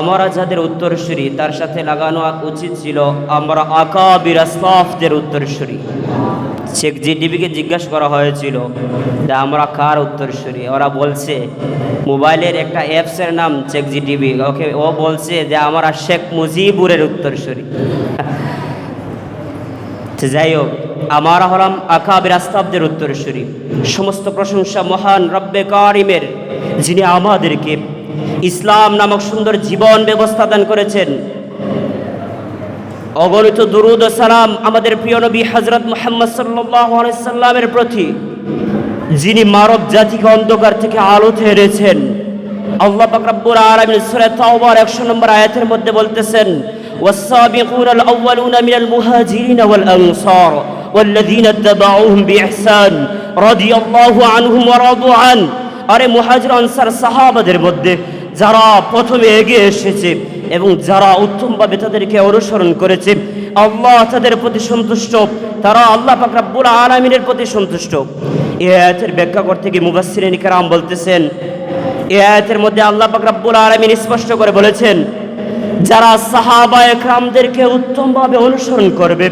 আমরা যাদের উত্তরসূরি, তার সাথে লাগানো উচিত ছিল আমরা আকাবির আসলাফদের উত্তরসূরি। শেখ জিডিবিকে জিজ্ঞাসা করা হয়েছিল যে আমরা কার উত্তরসূরি? ওরা বলছে, মোবাইলের একটা অ্যাপসের নাম শেখ জিডিবি ওকে, ও বলছে যে আমরা শেখ মুজিবুরের উত্তরসূরি। যাই হোক, আমরা হলাম আকাবির আস্তাবদের উত্তরসূরি। সমস্ত প্রশংসা মহান রব্বে কারিমের, যিনি আমাদেরকে ইসলাম নামক সুন্দর জীবন ব্যবস্থা দান করেছেন অগণিত দুরুদ ও সালাম আমাদের প্রিয় নবী হজরত মোহাম্মদ সাল্লামের প্রতি যিনি মানব জাতিকে অন্ধকার থেকে আলোতে এনেছেন আল্লাহ পাক রব্বুল আলামিন সূরা তাওবার 100 নম্বর আয়াতের মধ্যে বলতেছেন والسابقون الأولون من المهاجرين والأنصار والذين اتبعوهم بإحسان رضي الله عنهم ورضوا عنه আরে মহাজির আনসার সাহাবাদের মধ্যে যারা প্রথমে এগিয়ে এসেছে এবং যারা উত্তমভাবে তাদেরকে অনুসরণ করেছে, আল্লাহ তাদের প্রতি সন্তুষ্ট, তারা আল্লাহ পাকরাবুল আলমিনের প্রতি সন্তুষ্ট। এ আয়াতের ব্যাখ্যা করতে গিয়ে মুবাসিরিন কারাম বলতেছেন, এ আয়াতের মধ্যে আল্লাহ পাকরাবুল আলমিন স্পষ্ট করে বলেছেন, যারা সাহাবা একরামদেরকে উত্তমভাবে অনুসরণ করবে,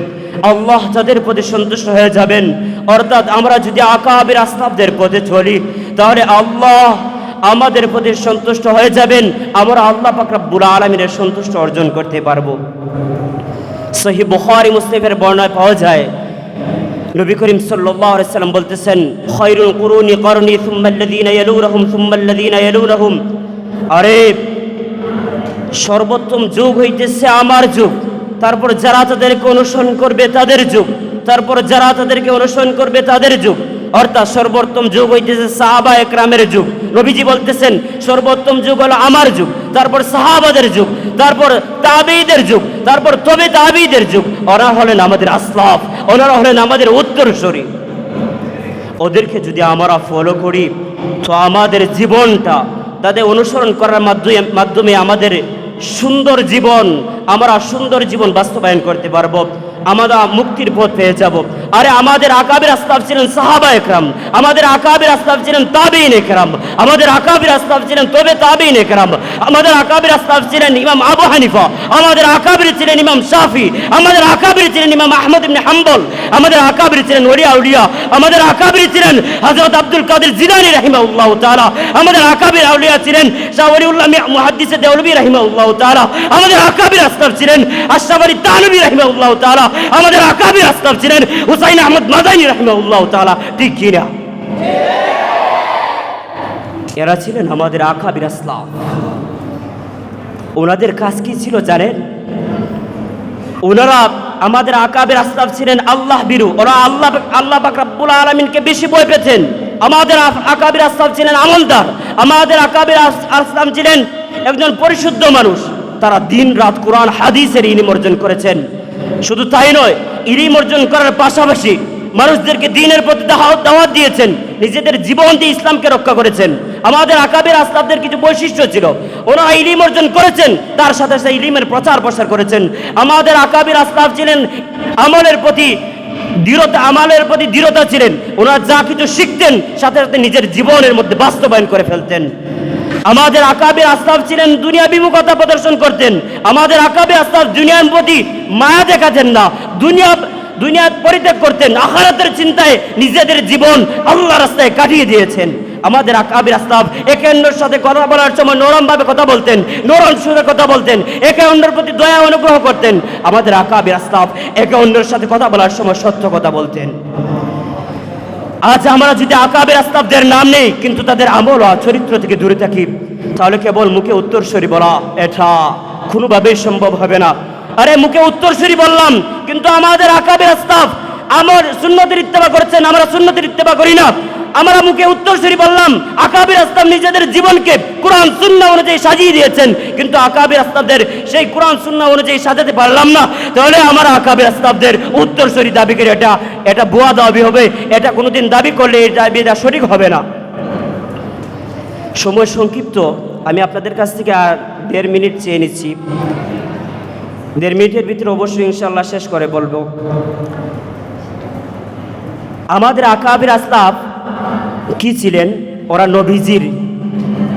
আল্লাহ তাদের প্রতি সন্তুষ্ট হয়ে যাবেন। অর্থাৎ আমরা যদি আকাবের আস্তাবদের পথে চলি তাহলে আল্লাহ আমাদের প্রতি সন্তুষ্ট হয়ে যাবেন। আমরা আল্লাহ পাক রব্বুল আলমিনের সন্তুষ্ট অর্জন করতে পারব। সহি বুখারি মুসলিমের বর্ণায় পাওয়া যায়, নবী করিম সাল্লাম বলতেছেন, খয়রুল কুরুনি করনি সুম্মাল্লাযীনা ইয়ালুনহুম সুম্মাল্লাযীনা ইয়ালুনহুম আরে, সর্বোত্তম যুগ হইতেছে আমার যুগ। তারপর যারা তাদেরকে অনুসরণ করবে তাদের যুগ। তারপর যারা তাদেরকে অনুসরণ করবে তাদের যুগ। অর্থাৎ সর্বোত্তম যুগ হইতেছে সাহাবা একরামের যুগ। নবীজি বলতেছেন, সর্বোত্তম যুগ হলো আমার যুগ, তারপর সাহাবাদের যুগ, তারপর তাবিদের যুগ, তারপর তবে তাবিদের যুগ। ওরা হলেন আমাদের আসলাফ, ওনারা হলেন আমাদের উত্তর উত্তরসূরি। ওদেরকে যদি আমরা ফলো করি, তো আমাদের জীবনটা, তাদের অনুসরণ করার মাধ্যমে মাধ্যমে আমাদের সুন্দর জীবন, আমরা সুন্দর জীবন বাস্তবায়ন করতে পারব। আমরা মুক্তির পথ পেয়ে যাব আরে আমাদের আকাবের আস্তাব ছিলেন সাহাবা একরাম আমাদের আকাবের আস্তাব ছিলেন তাবিন একরাম আমাদের আকাবের আস্তাব ছিলেন তবে তাবিন একরাম আমাদের আকাবের আস্তাব ছিলেন ইমাম আবু হানিফা আমাদের আকাবির ছিলেন ইমাম শাফি আমাদের আকাবির ছিলেন ইমাম আহমদ ইবনে হাম্বল আমাদের আকাবির ছিলেন ওলিয়া উলিয়া আমাদের আকাবির ছিলেন হযরত আব্দুল কাদের জিলানী রাহিমাহুল্লাহ তাআলা আমাদের আকাবির আউলিয়া ছিলেন শাহ ওলিউল্লাহ মুহাদ্দিস দেওলভী রাহিমাহুল্লাহ তাআলা আমাদের আকাবির আসতাব ছিলেন আশরাফ আলী তানভী রাহিমাহুল্লাহ তাআলা আমাদের আকাবির আসতাব ছিলেন হুসাইন আহমদ মাদানী রাহিমাহুল্লাহ তাআলা। ঠিক কি না? এরা ছিলেন আমাদের আকাবির আসলাম। ওনাদের কাজ কি ছিল জানেন? ওনারা আমাদের আকাবের আসলাফ ছিলেন আল্লাহ বিরু। ওরা আল্লাহ আল্লাহ পাক রব্বুল আলমিনকে বেশি বই পেতেন। আমাদের আকাবের আসলাফ ছিলেন আমলদার। আমাদের আকাবের আসলাম ছিলেন একজন পরিশুদ্ধ মানুষ। তারা দিন রাত কোরআন, হাদিসের ইলিম অর্জন করেছেন। শুধু তাই নয়, ইলিম অর্জন করার পাশাপাশি মানুষদেরকে দিনের প্রতি দাওয়াত দিয়েছেন, নিজেদের জীবন দিয়ে ইসলামকে রক্ষা করেছেন। আমাদের আকাবের আসলাফদের কিছু বৈশিষ্ট্য ছিল। ওনারা ইলিম অর্জন করেছেন, তার সাথে সাথে ইলিমের প্রচার প্রসার করেছেন। আমাদের আকাবির আসলাফ ছিলেন আমলের প্রতি দৃঢ়তা, আমালের প্রতি দৃঢ়তা ছিলেন। ওনারা যা কিছু শিখতেন, সাথে সাথে নিজের জীবনের মধ্যে বাস্তবায়ন করে ফেলতেন। আমাদের আকাবের আসলাফ ছিলেন দুনিয়া বিমুখতা প্রদর্শন করতেন। আমাদের আকাবে আসলাফ দুনিয়ার প্রতি মায়া দেখাতেন না। দুনিয়া দুনিয়া পরিত্যাগ করতেন। আখারাতের চিন্তায় নিজেদের জীবন আল্লাহ রাস্তায় কাটিয়ে দিয়েছেন। আমাদের আকাবির আস্তাব একে অন্যের সাথে কথা বলার সময় নরমভাবে কথা বলতেন, নরম সুরে কথা বলতেন একে অন্যের প্রতি দয়া অনুগ্রহ করতেন। আমাদের আকাবির আস্তাব একে অন্যের সাথে কথা বলার সময় সত্য কথা বলতেন। আজ আমরা যদি আকাবের আস্তাবদের নাম নেই, কিন্তু তাদের আমল চরিত্র থেকে দূরে থাকি, তাহলে কেবল মুখে উত্তরস্বরী বলা এটা কোনোভাবেই সম্ভব হবে না। আরে, মুখে উত্তরস্বরী বললাম, কিন্তু আমাদের আকাবের আস্তাব, আমার সুন্নতির ইত্তেবা করেছেন, আমরা সুন্নতির ইত্তেবা করি না। আমরা মুখে উত্তরস্বরী বললাম আকাবির আস্তাব নিজেদের জীবনকে কোরআন, সুন্নাহ অনুযায়ী সাজিয়ে দিয়েছেন। কিন্তু আকাবির আস্তাবদের সেই কোরআন, সুন্নাহ অনুযায়ী সাজাতে পারলাম না। তাহলে আমার আকাবির আস্তাবদের উত্তরস্বরী দাবি করে এটা এটা বুয়া দাবি হবে। এটা কোনোদিন দাবি করলে এই দাবি, এটা সঠিক হবে না। সময় সংক্ষিপ্ত, আমি আপনাদের কাছ থেকে আর দেড় মিনিট চেয়ে নিচ্ছি। দেড় মিনিটের ভিতরে অবশ্যই ইনশাল্লাহ শেষ করে বলব। আমাদের আকাবির আসলাফ কি ছিলেন? ওরা নবীজির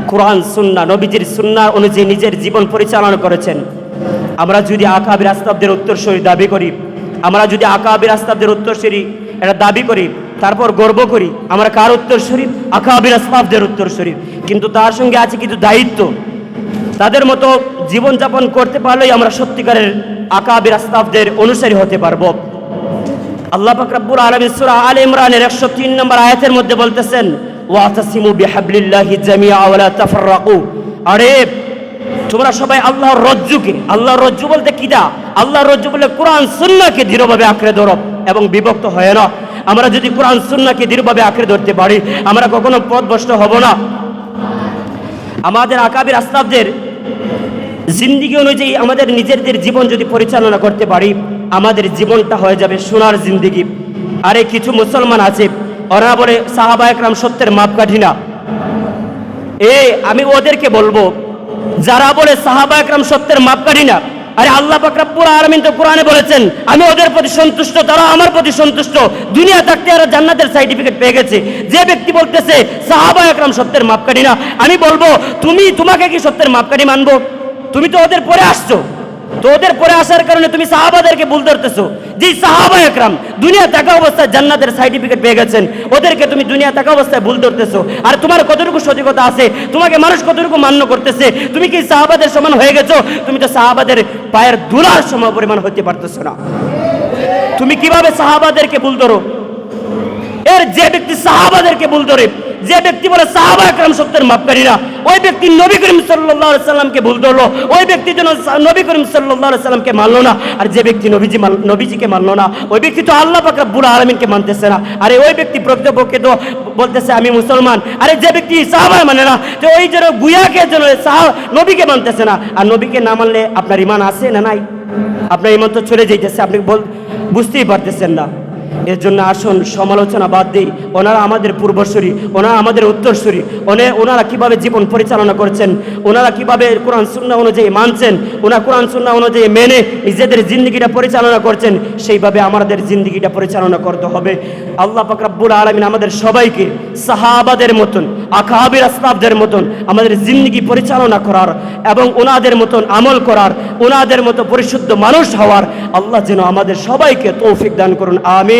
কোরআন সুন্না নবীজির সুন্না অনুযায়ী নিজের জীবন পরিচালনা করেছেন। আমরা যদি আকাবির আস্তাবদের উত্তরসূরি দাবি করি, আমরা যদি আকাবির আস্তাবদের উত্তরসূরি এটা দাবি করি, তারপর গর্ব করি, আমরা কার উত্তর উত্তরসূরি? আকাবির আসলাফদের উত্তরসূরি। কিন্তু তার সঙ্গে আছে কিছু দায়িত্ব। তাদের মতো জীবনযাপন করতে পারলেই আমরা সত্যিকারের আকাবির আস্তাফদের অনুসারী হতে পারব। আল্লাহ পাক রব্বুল আলামিন সূরা আলে ইমরানের 103 নম্বর আয়াতের মধ্যে বলতেছেন আরে, তোমরা সবাই রজ্জু বলতে রজ্জু আঁকড়ে ধরো এবং বিভক্ত না। আমরা যদি কোরআন সুন্নাহকে দৃঢ়ভাবে আঁকড়ে ধরতে পারি, আমরা কখনো পথভ্রষ্ট হব না। আমাদের আকাবির আসলাফদের জিন্দিগি অনুযায়ী আমাদের নিজেদের জীবন যদি পরিচালনা করতে পারি, আমাদের জীবনটা হয়ে যাবে সোনার জিন্দিগি। আরে, কিছু মুসলমান আছে, ওরা বলে, সাহাবা একরাম সত্যের মাপকাঠি না। এ, আমি ওদেরকে বলব, যারা বলে, সাহাবা একরাম সত্যের মাপকাঠি না, আরে আল্লাহ পাকরা পুরো আরামিন তো কোরআনে বলেছেন, আমি ওদের প্রতি সন্তুষ্ট, তারা আমার প্রতি সন্তুষ্ট। দুনিয়া থাকতে আর জান্নাতের সার্টিফিকেট পেয়ে গেছে। যে ব্যক্তি বলতেছে, সাহাবা একরাম সত্যের মাপকাঠি না, আমি বলব, তুমি, তোমাকে কি সত্যের মাপকাঠি মানবো? তুমি তো ওদের পরে আসছো। তো ওদের পরে আসার কারণে তুমি সাহাবাদেরকে ভুল ধরতেছো। যে সাহাবা একরাম দুনিয়া থাকা অবস্থায় জান্নাতের সার্টিফিকেট পেয়ে গেছেন, ওদেরকে তুমি দুনিয়া থাকা অবস্থায় ভুল ধরতেছো। আর তোমার কতটুকু সঠিকতা আছে, তোমাকে মানুষ কতটুকু মান্য করতেছে, তুমি কি সাহাবাদের সমান হয়ে গেছো? তুমি তো সাহাবাদের পায়ের দুলার সম পরিমাণ হতে পারতেছো না। তুমি কীভাবে সাহাবাদেরকে ভুল ধরো? এর যে ব্যক্তি সাহাবাদেরকে ভুল ধরে যে ব্যক্তি বলে সাহাবা একরাম সত্যের মাপকারী না ওই ব্যক্তি নবী করিম সাল্লাহ সাল্লামকে ভুল ধরলো, ওই ব্যক্তি যেন নবী করিম সাল্লাহ সাল্লামকে মানলো না, আর যে ব্যক্তি নবীজি নবীজিকে মানলো না, ওই ব্যক্তি তো আল্লাহ পাক রব্বুল আলমিনকে মানতেছে না। আরে ওই ব্যক্তি প্রকৃতপক্ষে তো বলতেছে, আমি মুসলমান। আরে যে ব্যক্তি সাহাবায় মানে না, তো ওই যেন গুয়াকে যেন সাহা, নবীকে মানতেছে না। আর নবীকে না মানলে আপনার ইমান আছে না নাই? আপনার ইমান তো চলে যাইতেছে, আপনি বল, বুঝতেই পারতেছেন না। এর জন্য আসুন, সমালোচনা বাদ দিই। ওনারা আমাদের পূর্বসূরি, ওনারা আমাদের উত্তরসূরি। ওনে ওনারা কীভাবে জীবন পরিচালনা করছেন? ওনারা কীভাবে কোরআন সুন্না অনুযায়ী মানছেন? ওনারা কোরআন সুন্না অনুযায়ী মেনে নিজেদের জিন্দগিটা পরিচালনা করছেন? সেইভাবে আমাদের জিন্দগিটা পরিচালনা করতে হবে। আল্লাহ পাক রব্বুল আলমিন আমাদের সবাইকে সাহাবাদের মতন, আকাহাবির আসলাফদের মতন আমাদের জিন্দগি পরিচালনা করার এবং ওনাদের মতন আমল করার, ওনাদের মতো পরিশুদ্ধ মানুষ হওয়ার আল্লাহ যেন আমাদের সবাইকে তৌফিক দান করুন।